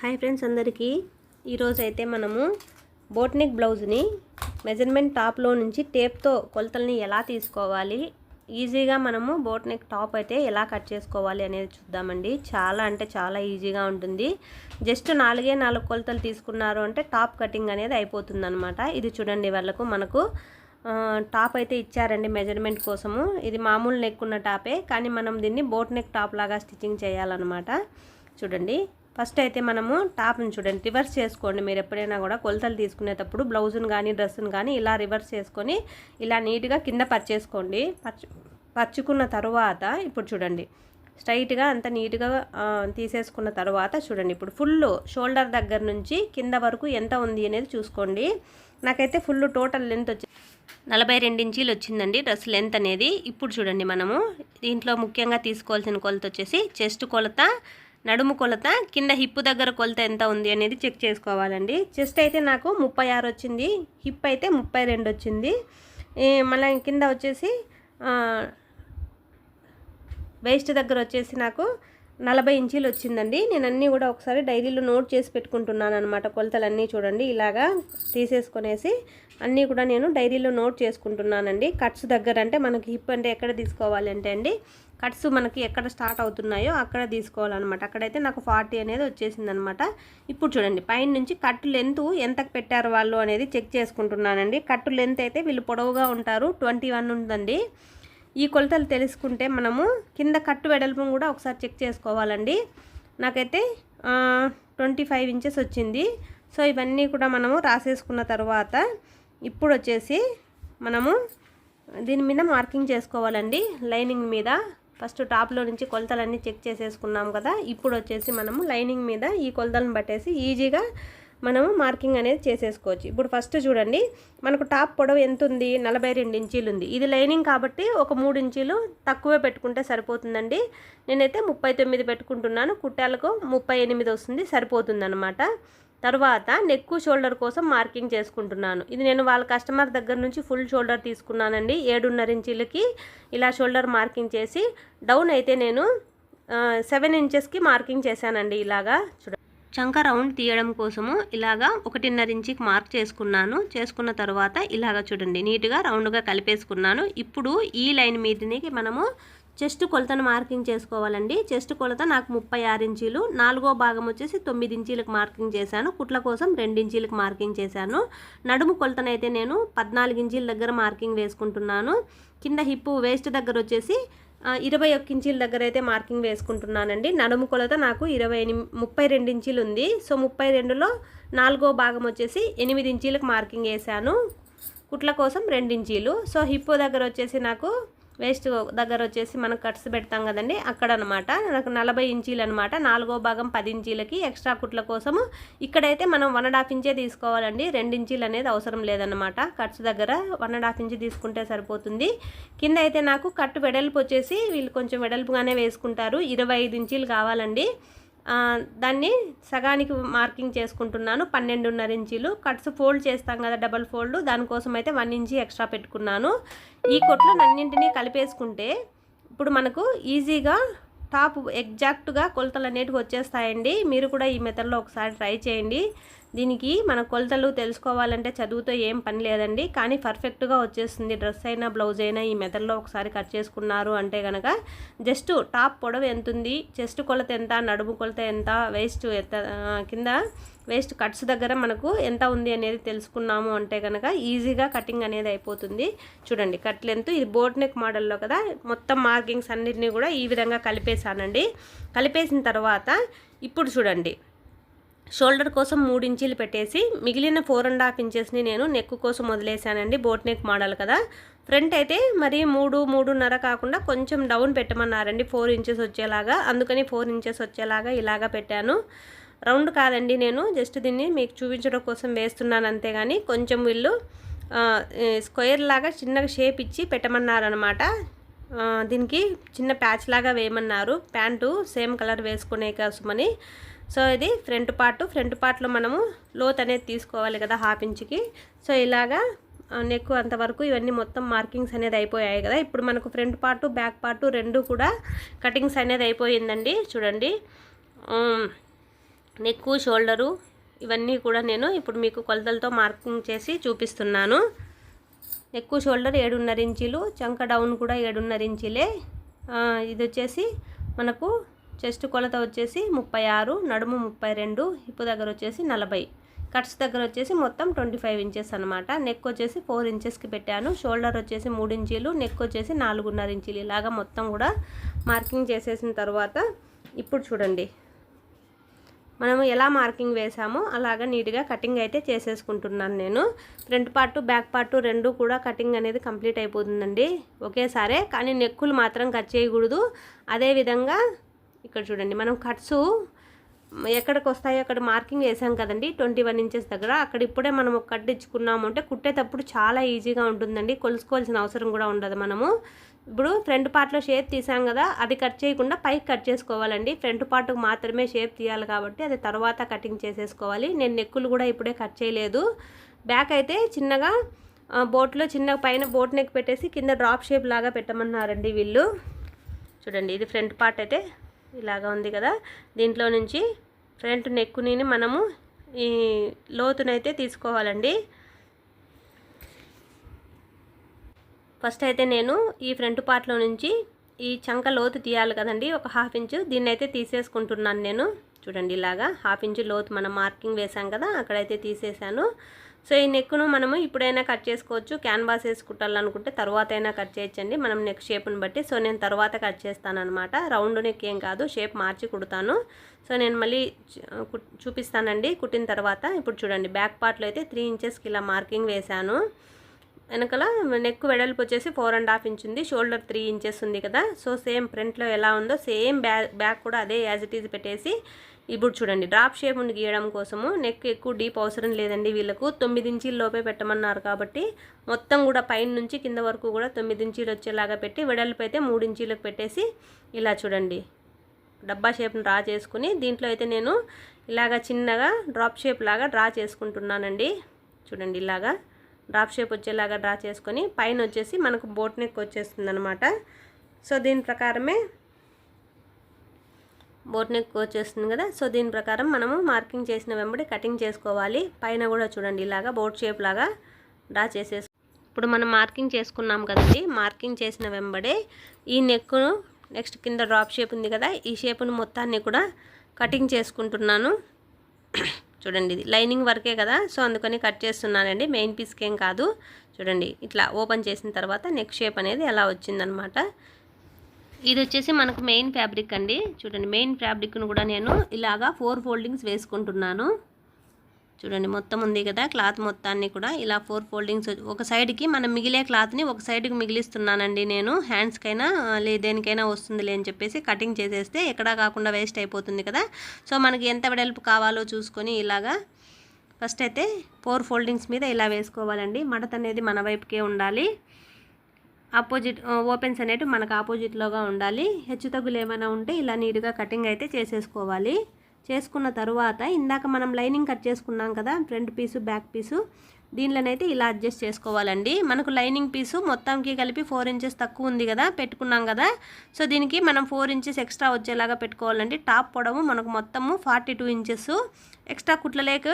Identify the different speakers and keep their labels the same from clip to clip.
Speaker 1: Hi friends అందరికీ. ఈరోజు అయితే మనము బోట్నిక్ బ్లౌజ్ని మెజర్మెంట్ టాప్లో నుంచి టేప్తో కొలతల్ని ఎలా తీసుకోవాలి ఈజీగా మనము బోట్నిక్ టాప్ అయితే ఎలా కట్ చేసుకోవాలి అనేది చూద్దామండి. చాలా అంటే చాలా ఈజీగా ఉంటుంది. జస్ట్ నాలుగే నాలుగు కొలతలు తీసుకున్నారు అంటే టాప్ కటింగ్ అనేది అయిపోతుంది అనమాట ఇది చూడండి వాళ్ళకు మనకు టాప్ అయితే ఇచ్చారండి మెజర్మెంట్ కోసము. ఇది మామూలు నెక్ ఉన్న టాపే కానీ మనం దీన్ని బోట్ నెక్ టాప్ లాగా స్టిచ్చింగ్ చేయాలన్నమాట. చూడండి. ఫస్ట్ అయితే మనము టాప్ని చూడండి. రివర్స్ చేసుకోండి. మీరు ఎప్పుడైనా కూడా కొలతలు తీసుకునేటప్పుడు బ్లౌజ్ని కానీ డ్రెస్ని కానీ ఇలా రివర్స్ చేసుకొని ఇలా నీట్గా కింద పర్చేసుకోండి. పర్చు పరుచుకున్న తర్వాత ఇప్పుడు చూడండి. స్ట్రైట్గా అంత నీట్గా తీసేసుకున్న తర్వాత చూడండి. ఇప్పుడు ఫుల్ షోల్డర్ దగ్గర నుంచి కింద వరకు ఎంత ఉంది అనేది చూసుకోండి. నాకైతే ఫుల్ టోటల్ లెంత్ వచ్చి నలభై రెండు ఇంచీలు వచ్చిందండి డ్రెస్ లెంత్ అనేది. ఇప్పుడు చూడండి మనము దీంట్లో ముఖ్యంగా తీసుకోవాల్సిన కొలత వచ్చేసి చెస్ట్ కొలత నడుము కొలత కింద హిప్ దగ్గర కొలత ఎంత ఉంది అనేది చెక్ చేసుకోవాలండి. చెస్ట్ అయితే నాకు ముప్పై ఆరు వచ్చింది హిప్ అయితే ముప్పై రెండు వచ్చింది. మళ్ళీ కింద వచ్చేసి వేస్ట్ దగ్గర వచ్చేసి నాకు నలభై ఇంచీలు వచ్చిందండి. నేను అన్నీ కూడా ఒకసారి డైరీలో నోట్ చేసి పెట్టుకుంటున్నాను అనమాట కొలతలన్నీ చూడండి. ఇలాగా తీసేసుకునేసి అన్నీ కూడా నేను డైరీలో నోట్ చేసుకుంటున్నానండి. కట్స్ దగ్గర అంటే మనకి హిప్ అంటే ఎక్కడ తీసుకోవాలి అంటే అండి కట్స్ మనకి ఎక్కడ స్టార్ట్ అవుతున్నాయో అక్కడ తీసుకోవాలన్నమాట. అక్కడైతే నాకు ఫార్టీ అనేది వచ్చేసింది అనమాట ఇప్పుడు చూడండి పైన నుంచి కట్ లెంత్ ఎంతకు పెట్టారు వాళ్ళు అనేది చెక్ చేసుకుంటున్నానండి. కట్టు లెంత్ అయితే వీళ్ళు పొడవుగా ఉంటారు ట్వంటీ వన్ ఉందండి. ఈ కొలతలు తెలుసుకుంటే మనము కింద కట్టు వెడల్పును కూడా ఒకసారి చెక్ చేసుకోవాలండి. నాకైతే ట్వంటీ ఫైవ్ ఇంచెస్ వచ్చింది. సో ఇవన్నీ కూడా మనము రాసేసుకున్న తర్వాత ఇప్పుడు వచ్చేసి మనము దీని మీద మార్కింగ్ చేసుకోవాలండి లైనింగ్ మీద. ఫస్ట్ టాప్లో నుంచి కొలతలన్నీ చెక్ చేసేసుకున్నాం కదా ఇప్పుడు వచ్చేసి మనము లైనింగ్ మీద ఈ కొలతలను పట్టేసి ఈజీగా మనము మార్కింగ్ అనేది చేసేసుకోవచ్చు. ఇప్పుడు ఫస్ట్ చూడండి మనకు టాప్ పొడవు ఎంత ఉంది నలభై రెండు ఇంచీలు ఉంది. ఇది లైనింగ్ కాబట్టి ఒక మూడు ఇంచీలు తక్కువే పెట్టుకుంటే సరిపోతుందండి. నేనైతే ముప్పై తొమ్మిది పెట్టుకుంటున్నాను. కుట్టాలకు ముప్పై ఎనిమిది వస్తుంది సరిపోతుందన్నమాట. తర్వాత నెక్ షోల్డర్ కోసం మార్కింగ్ చేసుకుంటున్నాను. ఇది నేను వాళ్ళ కస్టమర్ దగ్గర నుంచి ఫుల్ షోల్డర్ తీసుకున్నానండి. ఏడున్నర ఇంచీలకి ఇలా షోల్డర్ మార్కింగ్ చేసి డౌన్ అయితే నేను సెవెన్ ఇంచెస్కి మార్కింగ్ చేశానండి ఇలాగా. చూడ చంక రౌండ్ తీయడం కోసము ఇలాగా ఒకటిన్నర ఇంచికి మార్క్ చేసుకున్నాను. చేసుకున్న తర్వాత ఇలాగా చూడండి నీట్గా రౌండ్గా కలిపేసుకున్నాను. ఇప్పుడు ఈ లైన్ మీదనికి మనము చెస్ట్ కొలతను మార్కింగ్ చేసుకోవాలండి. చెస్ట్ కొలత నాకు ముప్పై ఆరు ఇంచీలు నాలుగో భాగం వచ్చేసి తొమ్మిది ఇంచీలకు మార్కింగ్ చేశాను. కుట్ల కోసం రెండు ఇంచీలకు మార్కింగ్ చేశాను. నడుము కొలతనైతే నేను పద్నాలుగు ఇంచీల దగ్గర మార్కింగ్ వేసుకుంటున్నాను. కింద హిప్పు వేస్ట్ దగ్గర వచ్చేసి ఇరవై ఒక్క ఇంచీల దగ్గర అయితే మార్కింగ్ వేసుకుంటున్నానండి. నడుము కొలత నాకు ఇరవై ఎనిమి ముప్పై రెండు ఇంచీలు ఉంది. సో ముప్పై రెండులో నాలుగో భాగం వచ్చేసి ఎనిమిది ఇంచీలకు మార్కింగ్ వేసాను కుట్ల కోసం రెండు ఇంచీలు. సో హిప్పు దగ్గర వచ్చేసి నాకు వేస్ట్ దగ్గర వచ్చేసి మనం కట్స్ పెడతాం కదండి అక్కడ అనమాట నాకు నలభై ఇంచీలు అనమాట నాలుగో భాగం పది ఇంచీలకి ఎక్స్ట్రా కుట్ల కోసము ఇక్కడైతే మనం వన్ అండ్ హాఫ్ ఇంచే తీసుకోవాలండి. రెండు ఇంచీలు అనేది అవసరం లేదన్నమాట. కట్స్ దగ్గర వన్ అండ్ హాఫ్ ఇంచ్ తీసుకుంటే సరిపోతుంది. కింద అయితే నాకు కట్టు వెడల్పు వచ్చేసి వీళ్ళు కొంచెం వెడల్పుగానే వేసుకుంటారు. ఇరవై ఐదు ఇంచీలు కావాలండి. దాన్ని సగానికి మార్కింగ్ చేసుకుంటున్నాను. పన్నెండున్నర ఇంచీలు. కట్స్ ఫోల్డ్ చేస్తాం కదా డబల్ ఫోల్డ్. దానికోసం అయితే వన్ ఇంచీ ఎక్స్ట్రా పెట్టుకున్నాను. ఈ కొట్లో అన్నింటినీ కలిపేసుకుంటే ఇప్పుడు మనకు ఈజీగా టాప్ ఎగ్జాక్ట్గా కొలతలు అనేటివి వచ్చేస్తాయండి. మీరు కూడా ఈ మెథడ్లో ఒకసారి ట్రై చేయండి. దీనికి మన కొలతలు తెలుసుకోవాలంటే చదువుతో ఏం పని లేదండి. కానీ పర్ఫెక్ట్గా వచ్చేస్తుంది. డ్రెస్ అయినా బ్లౌజ్ అయినా ఈ మెథడ్లో ఒకసారి కట్ చేసుకున్నారు అంటే కనుక జస్ట్ టాప్ పొడవు ఎంత ఉంది చెస్ట్ కొలత ఎంత నడుము కొలత ఎంత వేస్ట్ ఎంత కింద వేస్ట్ కట్స్ దగ్గర మనకు ఎంత ఉంది అనేది తెలుసుకున్నాము అంటే కనుక ఈజీగా కటింగ్ అనేది అయిపోతుంది. చూడండి కట్ లెంత్ ఇది బోట్ నెక్ మోడల్లో కదా మొత్తం మార్కింగ్స్ అన్నిటినీ కూడా ఈ విధంగా కలిపేసానండి కలిపేసిన తర్వాత ఇప్పుడు చూడండి. షోల్డర్ కోసం మూడు ఇంచీలు పెట్టేసి మిగిలిన ఫోర్ అండ్ హాఫ్ ఇంచెస్ని నేను నెక్ కోసం వదిలేసానండి బోట్ నెక్ మోడల్ కదా. ఫ్రంట్ అయితే మరి మూడు మూడున్నర కాకుండా కొంచెం డౌన్ పెట్టమన్నారండి ఫోర్ ఇంచెస్ వచ్చేలాగా. అందుకని ఫోర్ ఇంచెస్ వచ్చేలాగా ఇలాగా పెట్టాను. రౌండ్ కాదండి నేను జస్ట్ దీన్ని మీకు చూపించడం కోసం వేస్తున్నాను అంతేగాని కొంచెం వీళ్ళు స్క్వేర్ లాగా చిన్నగా షేప్ ఇచ్చి పెట్టమన్నారనమాట. దీనికి చిన్న ప్యాచ్ లాగా వేయమన్నారు. ప్యాంటు సేమ్ కలర్ వేసుకునే కోసమని. సో ఇది ఫ్రంట్ పార్ట్. ఫ్రంట్ పార్ట్లో మనము లోత్ అనేది తీసుకోవాలి కదా హాఫ్ ఇంచ్కి. సో ఇలాగా నెక్ అంతవరకు ఇవన్నీ మొత్తం మార్కింగ్స్ అనేది అయిపోయాయి కదా. ఇప్పుడు మనకు ఫ్రంట్ పార్ట్ బ్యాక్ పార్ట్ రెండు కూడా కటింగ్స్ అనేది అయిపోయిందండి. చూడండి. నెక్ షోల్డరు ఇవన్నీ కూడా నేను ఇప్పుడు మీకు కొలతలతో మార్కింగ్ చేసి చూపిస్తున్నాను. నెక్ షోల్డర్ ఏడున్నర ఇంచీలు చంక డౌన్ కూడా ఏడున్నర ఇంచీలే. ఇది వచ్చేసి మనకు చెస్ట్ కొలత వచ్చేసి ముప్పై ఆరు నడుము ముప్పై రెండు హిప్పు దగ్గర వచ్చేసి నలభై. కట్స్ దగ్గర వచ్చేసి మొత్తం ట్వంటీ ఫైవ్ ఇంచెస్ అనమాట నెక్ వచ్చేసి ఫోర్ ఇంచెస్కి పెట్టాను. షోల్డర్ వచ్చేసి మూడు ఇంచీలు నెక్ వచ్చేసి నాలుగున్నర ఇంచీలు. ఇలాగా మొత్తం కూడా మార్కింగ్ చేసేసిన తర్వాత ఇప్పుడు చూడండి. మనము ఎలా మార్కింగ్ వేసామో అలాగా నీట్గా కటింగ్ అయితే చేసేసుకుంటున్నాను నేను. ఫ్రంట్ పార్ట్ బ్యాక్ పార్ట్ రెండు కూడా కటింగ్ అనేది కంప్లీట్ అయిపోతుందండి. ఒకేసారే కానీ నెక్కులు మాత్రం కట్ చేయకూడదు. అదేవిధంగా ఇక్కడ చూడండి మనం కట్స్ ఎక్కడికి వస్తాయో అక్కడ మార్కింగ్ వేసాం కదండి ట్వంటీ వన్ ఇంచెస్ దగ్గర. అక్కడ ఇప్పుడే మనం ఒక కట్ ఇచ్చుకున్నాము అంటే కుట్టేటప్పుడు చాలా ఈజీగా ఉంటుందండి కొలుసుకోవాల్సిన అవసరం కూడా ఉండదు మనము. ఇప్పుడు ఫ్రంట్ పార్ట్లో షేప్ తీసాం కదా అది కట్ చేయకుండా పైకి కట్ చేసుకోవాలండి. ఫ్రంట్ పార్ట్కు మాత్రమే షేప్ తీయాలి కాబట్టి అది తర్వాత కటింగ్ చేసేసుకోవాలి. నేను నెక్కులు కూడా ఇప్పుడే కట్ చేయలేదు. బ్యాక్ అయితే చిన్నగా బోట్లో చిన్న పైన బోట్ నెక్ పెట్టేసి కింద డ్రాప్ షేప్ లాగా పెట్టమన్నారండి వీళ్ళు. చూడండి ఇది ఫ్రంట్ పార్ట్ అయితే ఇలాగా ఉంది కదా. దీంట్లో నుంచి ఫ్రంట్ నెక్కుని మనము ఈ లోతునైతే తీసుకోవాలండి. ఫస్ట్ అయితే నేను ఈ ఫ్రంట్ పార్ట్లో నుంచి ఈ చంక లోతు తీయాలి కదండి ఒక హాఫ్ ఇంచు. దీన్ని అయితే తీసేసుకుంటున్నాను నేను. చూడండి ఇలాగా హాఫ్ ఇంచు లోతు మనం మార్కింగ్ వేసాం కదా అక్కడైతే తీసేసాను సో ఈ నెక్ను మనము ఇప్పుడైనా కట్ చేసుకోవచ్చు. క్యాన్వాస్ వేసి కుట్టాలనుకుంటే తర్వాత అయినా కట్ చేయొచ్చండి. మనం నెక్ షేప్ని బట్టి. సో నేను తర్వాత కట్ చేస్తానమాట రౌండ్ నెక్ ఏం కాదు. షేప్ మార్చి కుడతాను. సో నేను మళ్ళీ కు- చూపిస్తానండి. కుట్టిన తర్వాత ఇప్పుడు చూడండి. బ్యాక్ పార్ట్లో అయితే త్రీ ఇంచెస్కి ఇలా మార్కింగ్ వేశాను. వెనకాల నెక్ వెడల్పు వచ్చేసి ఫోర్ అండ్ హాఫ్ ఇంచ్ ఉంది. షోల్డర్ త్రీ ఇంచెస్ ఉంది కదా. సో సేమ్ ఫ్రంట్లో ఎలా ఉందో సేమ్ బ్యాక్ బ్యాక్ కూడా అదే యాజ్ ఇట్ ఈజ్ పెట్టేసి ఇప్పుడు చూడండి డ్రాప్ షేప్ ఉండి గీయడం కోసము నెక్ ఎక్కువ డీప్ అవసరం లేదండి వీళ్ళకు. తొమ్మిది ఇంచీల లోపే పెట్టమన్నారు కాబట్టి మొత్తం కూడా పైన నుంచి కింద వరకు కూడా తొమ్మిది ఇంచీలు వచ్చేలాగా పెట్టి వెడల్పు అయితే మూడు ఇంచీలకు పెట్టేసి ఇలా చూడండి. డబ్బా షేప్ని డ్రా చేసుకుని దీంట్లో అయితే నేను ఇలాగా చిన్నగా డ్రాప్ షేప్ లాగా డ్రా చేసుకుంటున్నానండి. చూడండి ఇలాగా డ్రాప్ షేప్ వచ్చేలాగా డ్రా చేసుకొని పైన వచ్చేసి మనకు బోట్ నెక్ వచ్చేస్తుంది అనమాట సో దీని ప్రకారమే బోట్ నెక్ వచ్చేస్తుంది కదా. సో దీని ప్రకారం మనము మార్కింగ్ చేసిన వెంబడి కటింగ్ చేసుకోవాలి. పైన కూడా చూడండి ఇలాగా బోట్ షేప్ లాగా డ్రా చేసేసి. ఇప్పుడు మనం మార్కింగ్ చేసుకున్నాం కదండి. మార్కింగ్ చేసిన వెంబడే ఈ నెక్ను నెక్స్ట్ కింద డ్రాప్ షేప్ ఉంది కదా. ఈ షేప్ను మొత్తాన్ని కూడా కటింగ్ చేసుకుంటున్నాను. చూడండి ఇది లైనింగ్ వర్కే కదా. సో అందుకని కట్ చేస్తున్నానండి. మెయిన్ పీస్కి ఏం కాదు. చూడండి ఇట్లా ఓపెన్ చేసిన తర్వాత నెక్ షేప్ అనేది ఎలా వచ్చిందనమాట. ఇది వచ్చేసి మనకు మెయిన్ ఫ్యాబ్రిక్ అండి. చూడండి మెయిన్ ఫ్యాబ్రిక్ను కూడా నేను ఇలాగా ఫోర్ ఫోల్డింగ్స్ వేసుకుంటున్నాను. చూడండి మొత్తం ఉంది కదా క్లాత్ మొత్తాన్ని కూడా ఇలా ఫోర్ ఫోల్డింగ్స్ ఒక సైడ్కి మనం మిగిలే క్లాత్ని ఒక సైడ్కి మిగిలిస్తున్నానండి నేను. హ్యాండ్స్కైనా లే దేనికైనా వస్తుందిలే అని చెప్పేసి కటింగ్ చేసేస్తే ఎక్కడా కాకుండా వేస్ట్ అయిపోతుంది కదా. సో మనకి ఎంత వెడల్పు కావాలో చూసుకొని ఇలాగా ఫస్ట్ అయితే ఫోర్ ఫోల్డింగ్స్ మీద ఇలా వేసుకోవాలండి. మడత అనేది మన వైపుకే ఉండాలి. ఆపోజిట్ ఓపెన్స్ అనేవి మనకు ఆపోజిట్లోగా ఉండాలి. హెచ్చు తగ్గులు ఏమైనా ఉంటే ఇలా నీట్గా కటింగ్ అయితే చేసేసుకోవాలి. చేసుకున్న తరువాత ఇందాక మనం లైనింగ్ కట్ చేసుకున్నాం కదా ఫ్రంట్ పీసు బ్యాక్ పీసు దీనిలోనైతే ఇలా అడ్జస్ట్ చేసుకోవాలండి. మనకు లైనింగ్ పీసు మొత్తంకి కలిపి ఫోర్ ఇంచెస్ తక్కువ ఉంది కదా పెట్టుకున్నాం కదా. సో దీనికి మనం ఫోర్ ఇంచెస్ ఎక్స్ట్రా వచ్చేలాగా పెట్టుకోవాలండి. టాప్ పొడవు మనకు మొత్తము ఫార్టీ టూ ఇంచెస్ ఎక్స్ట్రా కుట్లలేక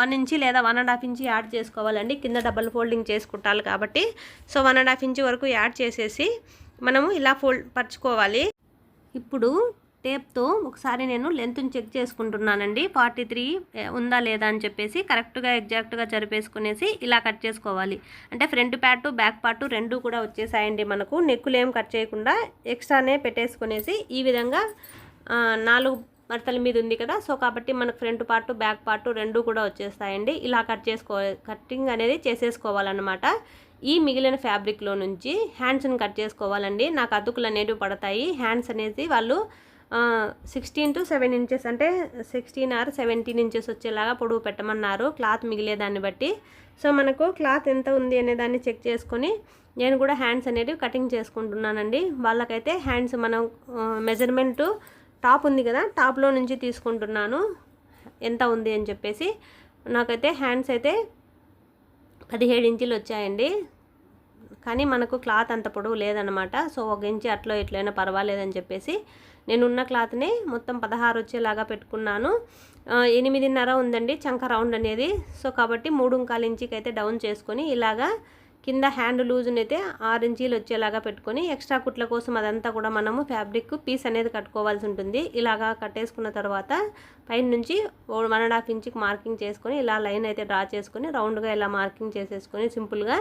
Speaker 1: వన్ ఇంచి లేదా one and half inch add చేసుకోవాలండి. కింద డబల్ ఫోల్డింగ్ చేసుకుంటారు కాబట్టి. సో వన్ అండ్ హాఫ్ ఇంచి వరకు యాడ్ చేసేసి మనము ఇలా ఫోల్డ్ పరుచుకోవాలి. ఇప్పుడు టేప్తో ఒకసారి నేను లెంత్ని చెక్ చేసుకుంటున్నానండి. ఫార్టీ త్రీ ఉందా లేదా అని చెప్పేసి కరెక్ట్గా ఎగ్జాక్ట్గా జరిపేసుకునేసి ఇలా కట్ చేసుకోవాలి. అంటే ఫ్రంట్ పార్ట్ బ్యాక్ పార్ట్ రెండు కూడా వచ్చేసాయండి మనకు. నెక్కులు ఏం కట్ చేయకుండా ఎక్స్ట్రానే పెట్టేసుకునేసి ఈ విధంగా నాలుగు మడతల మీద ఉంది కదా సో కాబట్టి మనకు ఫ్రంట్ పార్ట్ బ్యాక్ పార్ట్ రెండు కూడా వచ్చేస్తాయండి. ఇలా కట్ చేసుకో కటింగ్ అనేది చేసేసుకోవాలన్నమాట. ఈ మిగిలిన ఫ్యాబ్రిక్లో నుంచి హ్యాండ్స్ని కట్ చేసుకోవాలండి. నాకు అతుకులు అనేవి పడతాయి. హ్యాండ్స్ అనేది వాళ్ళు సిక్స్టీన్ టు సెవెన్ ఇంచెస్ అంటే సిక్స్టీన్ ఆర్ సెవెంటీన్ ఇంచెస్ వచ్చేలాగా పొడవు పెట్టమన్నారు క్లాత్ మిగిలేదాన్ని బట్టి. సో మనకు క్లాత్ ఎంత ఉంది అనే దాన్ని చెక్ చేసుకొని నేను కూడా హ్యాండ్స్ అనేవి కటింగ్ చేసుకుంటున్నానండి. వాళ్ళకైతే హ్యాండ్స్ మనం మెజర్మెంటు టాప్ ఉంది కదా టాప్లో నుంచి తీసుకుంటున్నాను. ఎంత ఉంది అని చెప్పేసి. నాకైతే హ్యాండ్స్ అయితే పదిహేడు ఇంచులు వచ్చాయండి. కానీ మనకు క్లాత్ అంత పొడవు లేదనమాట సో ఒక ఇంచి అట్లో ఎట్లయినా పర్వాలేదని చెప్పేసి నేను ఉన్న క్లాత్నే మొత్తం పదహారు వచ్చేలాగా పెట్టుకున్నాను. ఎనిమిదిన్నర ఉందండి చంక రౌండ్ అనేది. సో కాబట్టి మూడు కాలు ఇంచికి అయితే డౌన్ చేసుకొని ఇలాగా కింద హ్యాండ్ లూజ్ని అయితే ఆరు ఇంచీలు వచ్చేలాగా పెట్టుకొని ఎక్స్ట్రా కుట్ల కోసం అదంతా కూడా మనము ఫ్యాబ్రిక్ పీస్ అనేది కట్టుకోవాల్సి ఉంటుంది. ఇలాగా కట్టేసుకున్న తర్వాత పైన నుంచి వన్ అండ్ హాఫ్ ఇంచ్కి మార్కింగ్ చేసుకొని ఇలా లైన్ అయితే డ్రా చేసుకొని రౌండ్గా ఇలా మార్కింగ్ చేసేసుకొని సింపుల్గా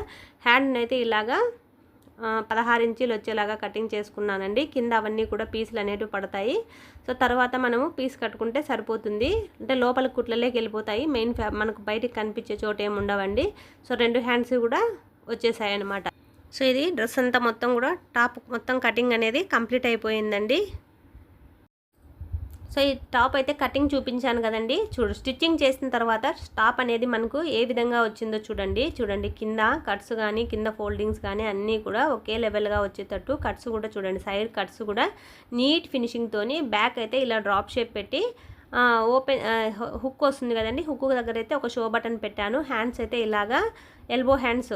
Speaker 1: హ్యాండ్ని అయితే ఇలాగా పదహారు ఇంచీలు వచ్చేలాగా కటింగ్ చేసుకున్నానండి. కింద అవన్నీ కూడా పీసులు అనేటివి పడతాయి. సో తర్వాత మనము పీస్ కట్టుకుంటే సరిపోతుంది. అంటే లోపల కుట్లలోకి వెళ్ళిపోతాయి. మెయిన్ ఫ్యా మనకు బయటికి కనిపించే చోటు ఏమి ఉండవండి. సో రెండు హ్యాండ్స్ కూడా వచ్చేసాయి అనమాట సో ఇది డ్రెస్ అంతా మొత్తం కూడా టాప్ మొత్తం కటింగ్ అనేది కంప్లీట్ అయిపోయిందండి. సో ఈ టాప్ అయితే కటింగ్ చూపించాను కదండి. చూడు స్టిచ్చింగ్ చేసిన తర్వాత టాప్ అనేది మనకు ఏ విధంగా వచ్చిందో చూడండి. చూడండి కింద కట్స్ కానీ కింద ఫోల్డింగ్స్ కానీ అన్నీ కూడా ఒకే లెవెల్గా వచ్చేటట్టు కట్స్ కూడా చూడండి. సైడ్ కట్స్ కూడా నీట్ ఫినిషింగ్తోని బ్యాక్ అయితే ఇలా డ్రాప్ షేప్ పెట్టి ఓపెన్ హుక్ వస్తుంది కదండి. హుక్ దగ్గర అయితే ఒక షో బటన్ పెట్టాను. హ్యాండ్స్ అయితే ఇలాగా ఎల్బో హ్యాండ్స్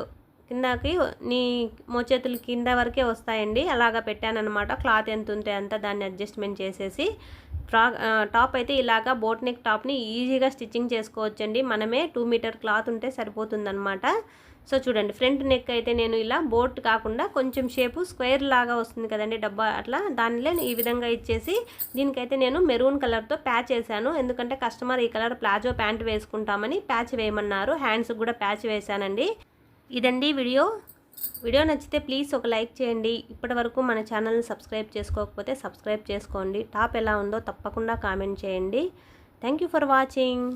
Speaker 1: కిందకి నీ మోచేతులు కింద వరకే వస్తాయండి. అలాగా పెట్టాను అనమాట క్లాత్ ఎంత ఉంటే అంత దాన్ని అడ్జస్ట్మెంట్ చేసేసి ట్రా టాప్ అయితే ఇలాగా బోట్ నెక్ టాప్ని ఈజీగా స్టిచ్చింగ్ చేసుకోవచ్చండి. మనమే టూ మీటర్ క్లాత్ ఉంటే సరిపోతుందనమాట సో చూడండి ఫ్రంట్ నెక్ అయితే నేను ఇలా బోట్ కాకుండా కొంచెం షేపు స్క్వేర్ లాగా వస్తుంది కదండి డబ్బా అట్లా. దానిలో ఈ విధంగా ఇచ్చేసి దీనికైతే నేను మెరూన్ కలర్తో ప్యాచ్ వేసాను ఎందుకంటే కస్టమర్ ఈ కలర్ ప్లాజో ప్యాంట్ వేసుకుంటామని ప్యాచ్ వేయమన్నారు. హ్యాండ్స్కి కూడా ప్యాచ్ వేసానండి ఇదండి వీడియో. వీడియో నచ్చితే ప్లీజ్ ఒక లైక్ చేయండి. ఇప్పటి వరకు మన ఛానల్ని సబ్స్క్రైబ్ చేసుకోకపోతే సబ్స్క్రైబ్ చేసుకోండి. టాప్ ఎలా ఉందో తప్పకుండా కామెంట్ చేయండి. Thank you for watching.